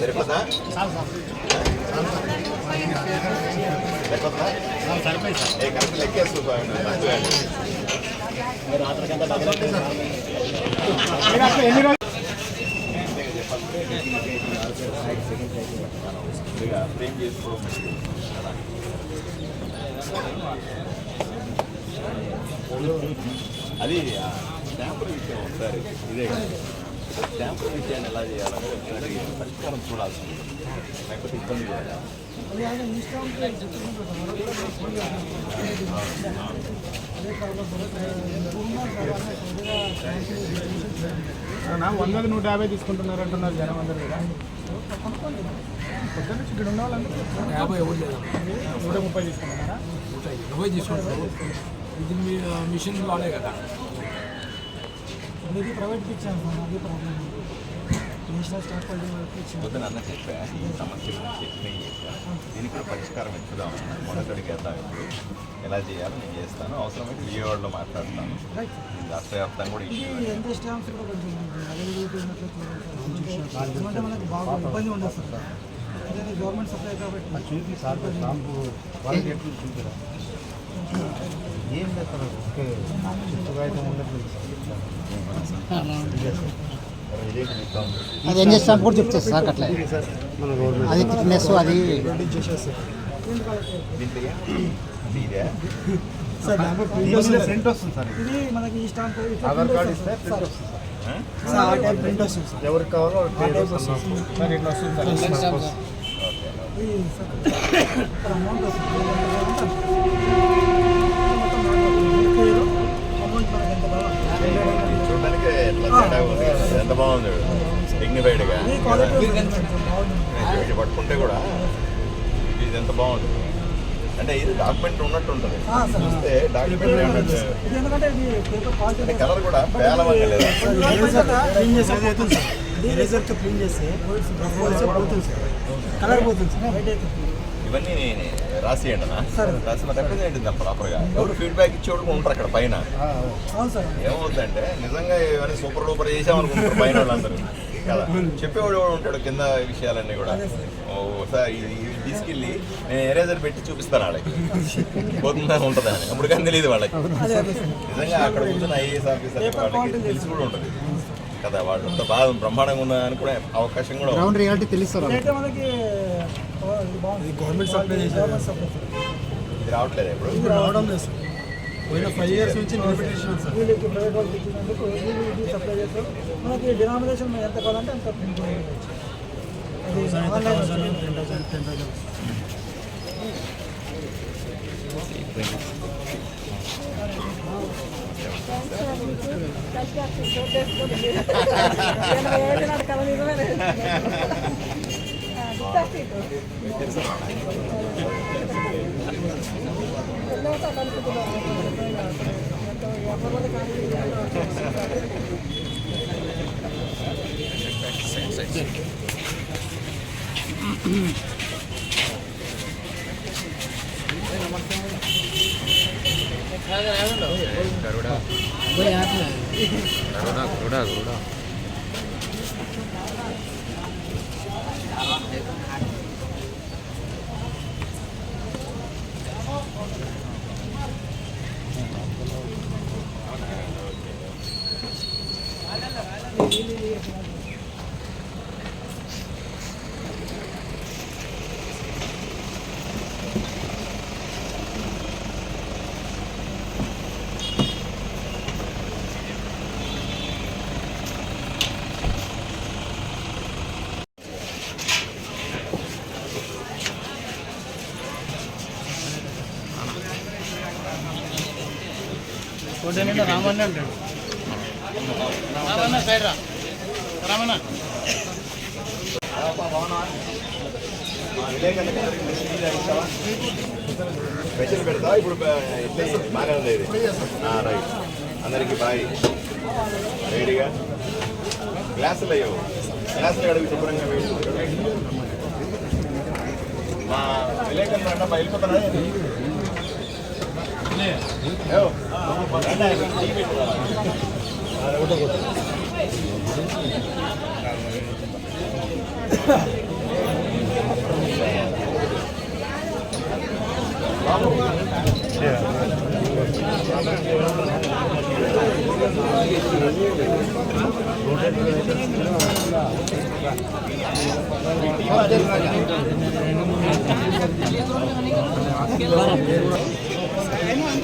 సరిపోతా correct లెక్కేస్తూ frame చేసుకోవడం అది స్టాంపుల విషయం ఒకసారి. ఇదే కదా. స్టాంపుల విషయాన్ని ఎలా చేయాలని పరిష్కారం చూడాల్సి ఉంటుంది లేకపోతే ఇబ్బంది నా వందకు నూట యాభై తీసుకుంటున్నారు అంటున్నారు జనం అందరు కూడా. పొద్దున్న నుంచి ఇక్కడ ఉన్న వాళ్ళందరూ యాభై ఎవరు లేదా? నూట ముప్పై తీసుకుంటున్నారా? నూట ఇరవై తీసుకుంటారు ఇది మీ మిషన్ వాడే కదా. ఇది ప్రైవేట్ ఇచ్చాను సార్ అది ప్రాబ్లం నేషనల్ స్టాఫ్ హోల్డింగ్ వరకు ఇచ్చాను పొద్దున అన్న చెప్పా ఈ సమస్య గురించి దీనికి కూడా పరిష్కారం ఎత్తుదాం మొదటికి వెళ్దాం ఇప్పుడు ఎలా చేయాలో నేను చేస్తాను. అవసరమైతే విజయవాడలో మాట్లాడతాను. రాష్ట్ర వ్యాప్తంగా కూడా ఎంత స్టాంప్స్ కూడా కొంచెం ఎందుకంటే మనకి బాగా ఇబ్బంది ఉండదు సార్ ఎందుకంటే గవర్నమెంట్ సప్లై కాబట్టి చూపి సార్ షాంపూ వాళ్ళకి ఎట్లు చూపిరా ఏం చేస్తారు? ఓకే చుట్టూ అయితే ఉండదు? అది ఏం చేస్తాం కూడా చెప్తారు సార్ అట్లా. మన గవర్నమెంట్ అది థిక్నెస్ అది. సార్ దాంట్లో ప్రింట్ వస్తుంది సార్. ఇది మనకి ఈ స్టాంప్ ఇట్లా ఆధార్ print కార్డు వస్తుంది ఇస్తే సార్. ప్రింట్ వస్తుంది సార్. ఎవరికి కావాలో సార్ ఇట్లా వస్తుంది సార్ అమౌంట్ వస్తుంది అమౌంట్ మనకి ఎంత బాగా ఇది చూడడానికి ఎట్లా తేడా ఉంది. ఎంత బాగుంది? డిగ్నిఫైడ్గా పట్టుకుంటే కూడా ఇది ఎంత బాగుంది? అంటే ఇది డాక్యుమెంట్ ఉన్నట్టు ఉంటుంది. చూస్తే డాక్యుమెంట్ క్వాలిటీ కలర్ కూడా పేలవంగా లేదు. ఎరేజర్తో క్లీన్ పోతుంది సార్. కలర్ పోతుంది సార్. ఇవన్నీ రాసియండి. రాసి మరి రిప్రజెంట్ ప్రాపర్గా ఎవరు ఫీడ్బ్యాక్ ఇచ్చేవాడు ఉంటారు అక్కడ పైన. అవును సార్. ఏమవుతుందంటే నిజంగా ఇవన్నీ సూపర్ డూపర్ చేసామనుకుంటారు పైన వాళ్ళందరూ. కదా. చెప్పేవాడు ఎవడు ఉంటాడు కింద విషయాలన్నీ కూడా. ఓ సార్ ఇది ఇది తీసుకెళ్ళి నేను ఎరేజర్ పెట్టి చూపిస్తాను వాళ్ళకి. పోతుందా ఉంటుందని అప్పుడు కానీ తెలియదు వాళ్ళకి. అదే అదే సార్. నిజంగా అక్కడ కూర్చొని ఐఏఎస్ ఆఫీసర్ వాళ్ళకి తెలిసి కూడా ఉంటుంది. కదా వాళ్ళు అంత బాగా బ్రహ్మాండంగా ఉన్నదని కూడా అవకాశం కూడా. గ్రౌండ్ రియాలిటీ తెలుస్తారు గవర్నమెంట్ సప్లై ఇది రావట్లేదు ఇప్పుడు? రావడం లేదు పోయిన ఫైవ్ ఇయర్స్ నుంచి నోటిఫికేషన్ సార్. వీళ్ళకి ప్రైవేట్ వాళ్ళకి ఇచ్చినందుకు వీళ్ళు ఇది సప్లై చేస్తారు మనకి డినామినేషన్ ఎంత కావాలంటే అంత ప్రింట్ అది online ten thousand ten thousand Garuda ગરુડા ગરુડા ગરુડા చూడండి రామన్న అంటాడు. రామన్న సైడ్ రా. రామన్న. స్పెషల్ పెడతా ఇప్పుడు బాగానే ఉంది ఇది. రైట్. అందరికీ బాయ్. రెడీగా గ్లాసులు అయ్యవు గ్లాసులు అడిగి శుభ్రంగా వేడు మా విలేకరులు అన్న బయలుపోతారా Yeah.